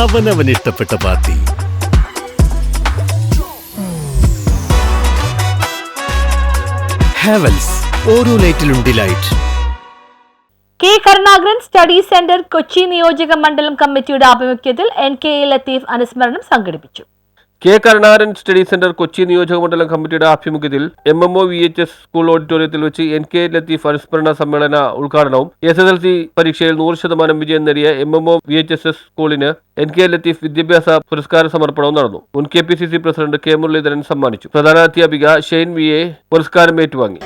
അവനവൻ ഇഷ്ടപ്പെട്ട party. Havells ഓരോ ലൈറ്റിലും delight K Karunakaran study centre Kochi നിയോജക മണ്ഡലം കമ്മിറ്റിയുടെ ആഭിമുഖ്യത്തിൽ എൻ കെ എ ലത്തീഫ് അനുസ്മരണം സംഘടിപ്പിച്ചു. K Karunakaran study centre Kochi നിയോജക മണ്ഡലം കമ്മിറ്റിയുടെ ആഭിമുഖ്യത്തിൽ M M O V H S school ഓഡിറ്റോറിയത്തിൽ വെച്ച് എൻ കെ ലത്തീഫ് അനുസ്മരണ സമ്മേളന ഉദ്ഘാടനവും എസ് എസ് എൽ സി പരീക്ഷയിൽ നൂറ് ശതമാനം വിജയം നേടിയ M M O V H S S സ്കൂളിന് എൻ കെ ലത്തീഫ് വിദ്യാഭ്യാസ പുരസ്കാര സമർപ്പണവും നടന്നു. മുൻ K P C C president K Muraleedharan സമ്മാനിച്ചു. പ്രധാന അധ്യാപിക ഷെയ്ൻ വി എ പുരസ്കാരം ഏറ്റുവാങ്ങി.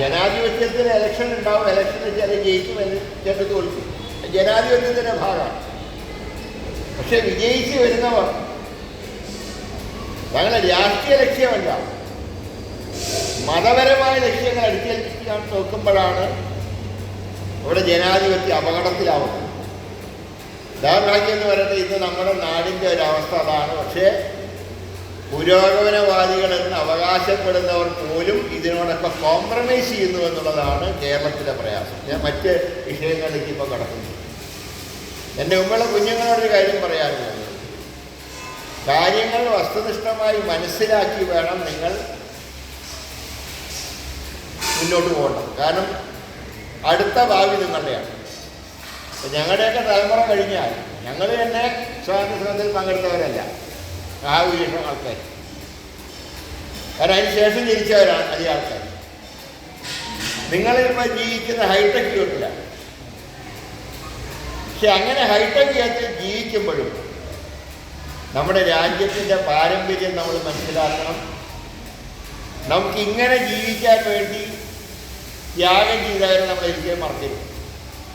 ജനാധിപത്യത്തിന് ഇലക്ഷൻ ഉണ്ടാവും ഇലക്ഷൻ ജയിക്കും ജനാധിപത്യത്തിന്റെ ഭാഗമാണ്. പക്ഷെ വിജയിച്ച് വരുന്നവർ ഞങ്ങളുടെ രാഷ്ട്രീയ ലക്ഷ്യമല്ല. മതപരമായ ലക്ഷ്യങ്ങൾ അടിച്ചേൽപ്പിക്കാൻ നോക്കുമ്പോഴാണ് ഇവിടെ ജനാധിപത്യ അപകടത്തിലാവുന്നത്. ഉദാഹരണമാക്കി എന്ന് പറയുന്നത് ഇന്ന് നമ്മുടെ നാടിന്റെ ഒരവസ്ഥ അതാണ്. പക്ഷേ പുരോഗമനവാദികളെന്ന് അവകാശപ്പെടുന്നവർ പോലും ഇതിനോടൊക്കെ കോംപ്രമൈസ് ചെയ്യുന്നു എന്നുള്ളതാണ് കേരളത്തിലെ പ്രയാസം. ഞാൻ മറ്റ് വിഷയങ്ങളിലേക്ക് ഇപ്പോൾ കടക്കുന്നു. എന്റെ ഉമ്മയുള്ള കുഞ്ഞുങ്ങളോടൊരു കാര്യം പറയാനുള്ളത്. കാര്യങ്ങൾ വസ്തുനിഷ്ഠമായി മനസ്സിലാക്കി വേണം നിങ്ങൾ മുന്നോട്ട് പോകണം. കാരണം അടുത്ത ഭാവി നിങ്ങളുടെയാണ്. ഞങ്ങളുടെയൊക്കെ തലമുറ കഴിഞ്ഞാൽ ഞങ്ങൾ തന്നെ സ്വാതന്ത്ര്യ സമരത്തിൽ പങ്കെടുത്തവരല്ല. ആ വിശേഷം ആൾക്കാർ. കാരണം അതിന് ശേഷം ജനിച്ചവരാണ് അധികം ആൾക്കാർ. നിങ്ങളിപ്പോൾ ജീവിക്കുന്ന ഹൈടെക് യുഗത്തിലാണ്. പക്ഷെ അങ്ങനെ ഹൈടെക് യുഗത്തിൽ ജീവിക്കുമ്പോഴും നമ്മുടെ രാജ്യത്തിന്റെ പാരമ്പര്യം നമ്മൾ മനസ്സിലാക്കണം. നമുക്ക് ഇങ്ങനെ ജീവിക്കാൻ വേണ്ടി ത്യാഗം ചെയ്തവരെ നമ്മൾ ഒരിക്കലും മറക്കരുത്.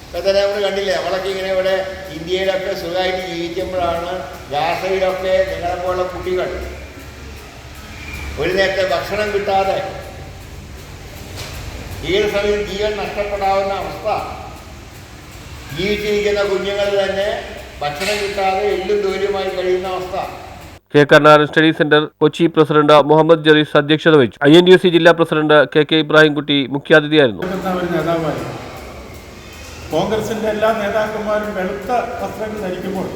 ഇപ്പം തന്നെ നമ്മൾ കണ്ടില്ലേ നമ്മളൊക്കെ ഇങ്ങനെ ഇവിടെ ഇന്ത്യയിലൊക്കെ സുഖമായിട്ട് ജീവിക്കുമ്പോഴാണ് ഗാസയിലൊക്കെ നിങ്ങളെപ്പോലുള്ള കുട്ടികൾ ഒരു നേരത്തെ ഭക്ഷണം കിട്ടാതെ ഏത് സമയം ജീവൻ നഷ്ടപ്പെടാവുന്ന അവസ്ഥ. ജീവിച്ചിരിക്കുന്ന കുഞ്ഞുങ്ങൾ തന്നെ ഭക്ഷണം കിട്ടാതെ എല്ലും ദൂരമായി കഴിയുന്ന അവസ്ഥ. K. Karunakaran study centre Kochi president Muhammad Jarees അധ്യക്ഷത വഹിച്ചു. ഐ എൻ ഡി സി ജില്ലാ പ്രസിഡന്റ് കെ. കെ. ഇബ്രാഹിംകുട്ടി മുഖ്യാതിഥിയായിരുന്നു. കോൺഗ്രസിന്റെ എല്ലാ നേതാക്കന്മാരും വെളുത്ത വസ്ത്രങ്ങൾ ധരിക്കുമ്പോൾ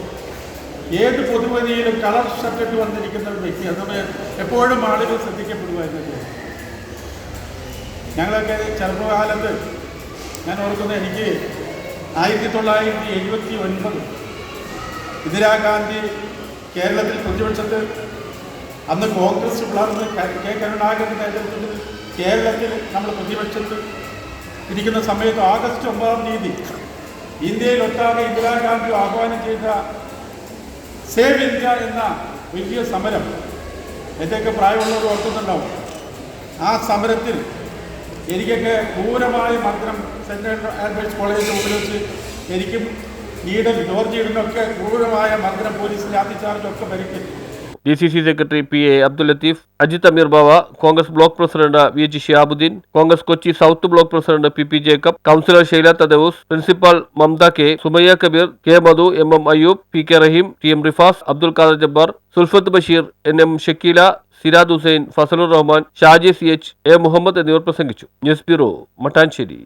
ഏത് പൊതുവഴിയിലും കളർ ഷർട്ടിട്ട് വന്നിരിക്കുന്ന ഒരു വ്യക്തി അത് എപ്പോഴും ആളുകൾ ശ്രദ്ധിക്കപ്പെടുമായിരുന്നു. ഞങ്ങളൊക്കെ ചെറുപ്പകാലത്ത് ഞാൻ ഓർക്കുന്നത് എനിക്ക് ആയിരത്തി തൊള്ളായിരത്തി എഴുപത്തി ഒൻപത് ഇന്ദിരാഗാന്ധി കേരളത്തിൽ പ്രതിപക്ഷത്ത് അന്ന് കോൺഗ്രസ് വളർന്ന് ക- കരുണാകരന്റെ നേതൃത്വത്തിൽ കേരളത്തിൽ നമ്മൾ പ്രതിപക്ഷത്ത് ഇരിക്കുന്ന സമയത്ത് ആഗസ്റ്റ് ഒമ്പതാം തീയതി ഇന്ത്യയിൽ ഒട്ടാകെ ഇന്ദിരാഗാന്ധി ആഹ്വാനം ചെയ്ത സേവ് ഇന്ത്യ എന്ന വലിയ സമരം എന്തൊക്കെ പ്രായമുള്ളവർ ഓർക്കുന്നുണ്ടാവും? ആ സമരത്തിൽ എനിക്കൊക്കെ ക്രൂരമായ മന്ത്രം സെന്റ് ആൽബർട്ട്സ് കോളേജിൽ ഉപയോഗിച്ച് എനിക്കും ഈഡൻ ജോർജ് ഈഡനൊക്കെ ക്രൂരമായ മന്ത്രം പോലീസ് ലാത്തിച്ചാർജൊക്കെ പരിക്കേറ്റു D C C secretary P A Abdul Latheef Ajith Ameer Bava Congress block president V H Shiyabuddin Congress Kochi south block president P P Jacob councillor Shaila Thadavoos principal Mamta K Sumayya Kabeer K Madhu M M Ayyub P K Raheem T M Rifas Abdul Khader Jabbar Sulfath Basheer N M Shakeela Sirad Hussain Fazlur Rahman Shaji C H A Muhammad എന്നിവർ പ്രസംഗിച്ചു. News bureau Mattancherry.